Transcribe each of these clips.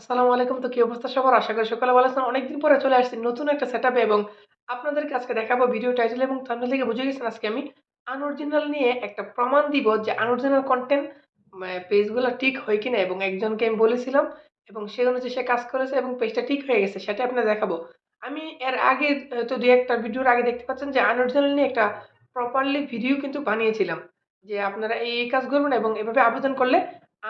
আসসালামু আলাইকুম। তো কি অবস্থা সবার? আশা করি সকালে ভালো আছেন। অনেকদিন পরে চলে আসছি নতুন একটা সেটআপে এবং আপনাদেরকে আজকে দেখাবো ভিডিও টাইটেল এবং থাম্বনেল থেকে বুঝে গেছেন আজকে আমি আনঅরিজিনাল নিয়ে একটা প্রমাণ দিব যে আনঅরিজিনাল কন্টেন্ট পেজগুলো ঠিক হয় কিনা এবং একজনকে আমি বলেছিলাম এবং সে অনুযায়ী সে কাজ করেছে এবং পেজটা ঠিক হয়ে গেছে সেটা আপনার দেখাবো। আমি এর আগে তো দু একটা ভিডিওর আগে দেখতে পাচ্ছেন যে আনঅরিজিনাল নিয়ে একটা প্রপারলি ভিডিও কিন্তু বানিয়েছিলাম যে আপনারা এই কাজ করবেন এবং এভাবে আবেদন করলে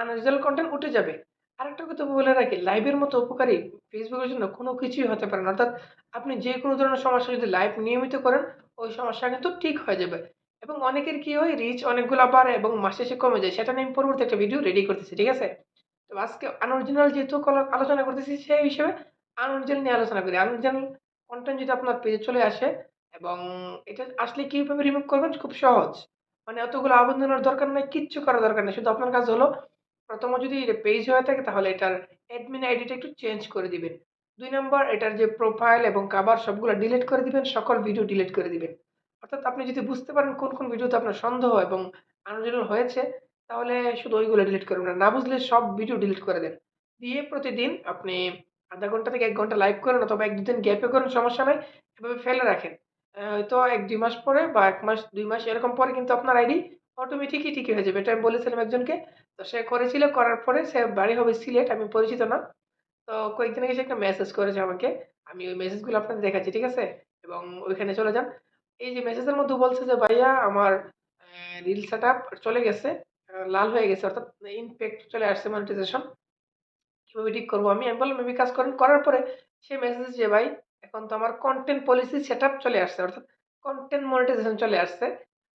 আনঅরিজিনাল কন্টেন্ট উঠে যাবে। আরেকটা কথা বলে রাখি লাইভের মতো উপকারী ফেসবুকের জন্য কোনো কিছুই হতে পারে না। অর্থাৎ আপনি যে কোনো ধরনের সমস্যা যদি লাইভ নিয়মিত করেন, ওই সমস্যা কিন্তু ঠিক হয়ে যাবে। এবং অনেকের কি হয় রিচ অনেকগুলো বাড়ে এবং মাসে সে কমে যায়। সেটা নিয়ে আমি পরবর্তী একটা ভিডিও রেডি করতেছি, ঠিক আছে? তো আজকে আনঅরিজিনাল যেহেতু আলোচনা করতেছি, সেই হিসেবে আনঅরিজিনাল নিয়ে আলোচনা করি। আনঅরিজিনাল কন্টেন্ট যদি আপনার পেজে চলে আসে এবং এটা আসলে কীভাবে রিমুভ করবেন, খুব সহজ। মানে অতগুলো আবেদনের দরকার নেই, কিচ্ছু করার দরকার নেই। শুধু আপনার কাজ হলো প্রথমত যদি পেজ হয়ে থাকে, তাহলে এটার অ্যাডমিন আইডিটা একটু চেঞ্জ করে দিবেন। দুই নম্বর এটার যে প্রোফাইল এবং কাভার সবগুলো ডিলিট করে দিবেন, সকল ভিডিও ডিলিট করে দিবেন। অর্থাৎ আপনি যদি বুঝতে পারেন কোন কোন ভিডিওতে আপনার সন্দেহ এবং আনঅরিজিনাল হয়েছে, তাহলে শুধু ওইগুলো ডিলিট করবেন না। না বুঝলে সব ভিডিও ডিলিট করে দেন। দিয়ে প্রতিদিন আপনি আধা ঘণ্টা থেকে এক ঘণ্টা লাইভ করেন অথবা এক দুদিন গ্যাপে করেন, সমস্যা নাই, এভাবে ফেলে রাখেন। হয়তো এক দুই মাস পরে বা এক মাস, দুই মাস এরকম পরে কিন্তু আপনার আইডি অটোমেটিকই ঠিকই হয়ে যাবে। এটা আমি বলেছিলাম একজনকে। তো সে করেছিল, করার পরে সে বাড়ি হবে সিলেট, আমি পরিচিত না। তো কয়েকদিন আগে সে একটা মেসেজ করেছে আমাকে। আমি ওই মেসেজগুলো আপনাদের দেখাচ্ছি, ঠিক আছে? এবং ওইখানে চলে যান। এই যে মেসেজের মধ্যে বলছে যে, ভাইয়া, আমার রিল সেট চলে গেছে লাল হয়ে গেছে, অর্থাৎ ইনফেক্ট চলে আসছে মনিটাইজেশন কীভাবে ঠিক করব আমি? আমি বললাম আমি কাজ করেন। করার পরে সে মেসেজ যে, ভাই, এখন তো আমার কন্টেন্ট পলিসি সেট চলে আসছে, অর্থাৎ কন্টেন্ট মনিটাইজেশন চলে আসছে।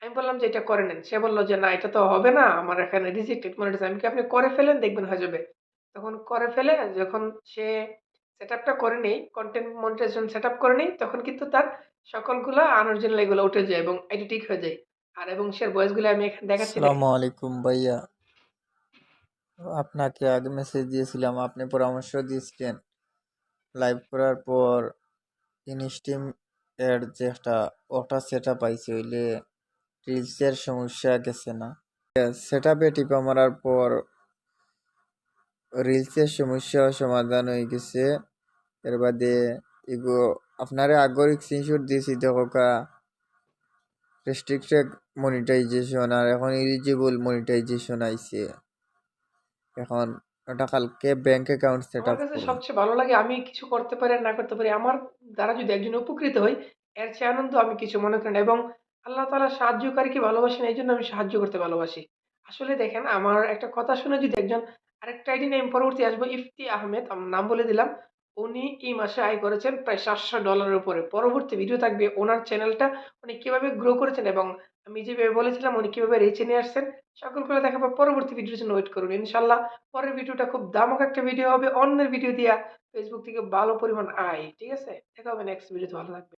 আমি বললাম যে, এটা করে নেন। সে বলল যে, না, এটা তো হবে না, আমার এখানে রিজেক্টেড মনিটাইজেশন আমি কি আপনি করে ফেলেন, দেখবেন হয়ে যাবে। তখন করে ফেলে, যখন সে সেট আপটা করে নেই কন্টেন্ট মনিটাইজেশন সেট আপ করে নেই, তখন কিন্তু তার সকলগুলো আনঅরিজিনাল এগুলো উঠে যায় এবং এটা ঠিক হয়ে যায়। আর এবং সে ভয়েসগুলো আমি এখানে দেখাচ্ছি আসসালামু আলাইকুম ভাইয়া। আপনাকে আগে মেসেজ দিয়েছিলাম, আপনি পরামর্শ দিয়েছিলেন লাইভ করার পর ইনস্টিম এর যে একটা ওটা সেট আপ আইছে হইলে রিলসের সমস্যা গেছে না। সেট আপে টিপা মারার পর রিলসের সমস্যা সমাধান হয়ে গেছে। এর বাদে এগো আপনারে আগর স্ক্রিনশট দিয়েছি দেখা রেস্ট্রিক্টেড মনিটাইজেশন আর এখন ইলিজিবল মনিটাইজেশন আইছে। এখন ওটা কালকে ব্যাংক অ্যাকাউন্ট সেট আপ সবচেয়ে ভালো লাগে আমি কিছু করতে পারি আর না করতে পারি আমার দ্বারা যদি একজন উপকৃত হই এর চেয়ে আনন্দ আমি কিছু মনে করি না। এবং আল্লাহ তাআলা সাহায্যকারীকে ভালোবাসেন এই জন্য আমি সাহায্য করতে ভালোবাসি। আসলে দেখেন, আমার একটা কথা শুনে যদি একজন আরেকটা আইডি নেম পরবর্তী আসব, ইফতি আহমেদ আমার নাম বলে দিলাম, উনি এই মাসে আয় করেছেন প্রায় সাতশো ডলারের উপরে। পরবর্তী ভিডিও থাকবে ওনার চ্যানেলটা উনি কীভাবে গ্রো করেছেন এবং আমি যেভাবে বলেছিলাম, উনি কীভাবে রেচে নিয়ে আসছেন, সকলগুলো দেখাবো। পরবর্তী ভিডিওর জন্য ওয়েট করুন। ইনশাল্লাহ পরের ভিডিওটা খুব দামক একটা ভিডিও হবে। অন্যের ভিডিও দিয়া ফেসবুক থেকে ভালো পরিমাণ আয়। ঠিক আছে? দেখা হবে নেক্সট ভিডিওতে ভালো থাকবে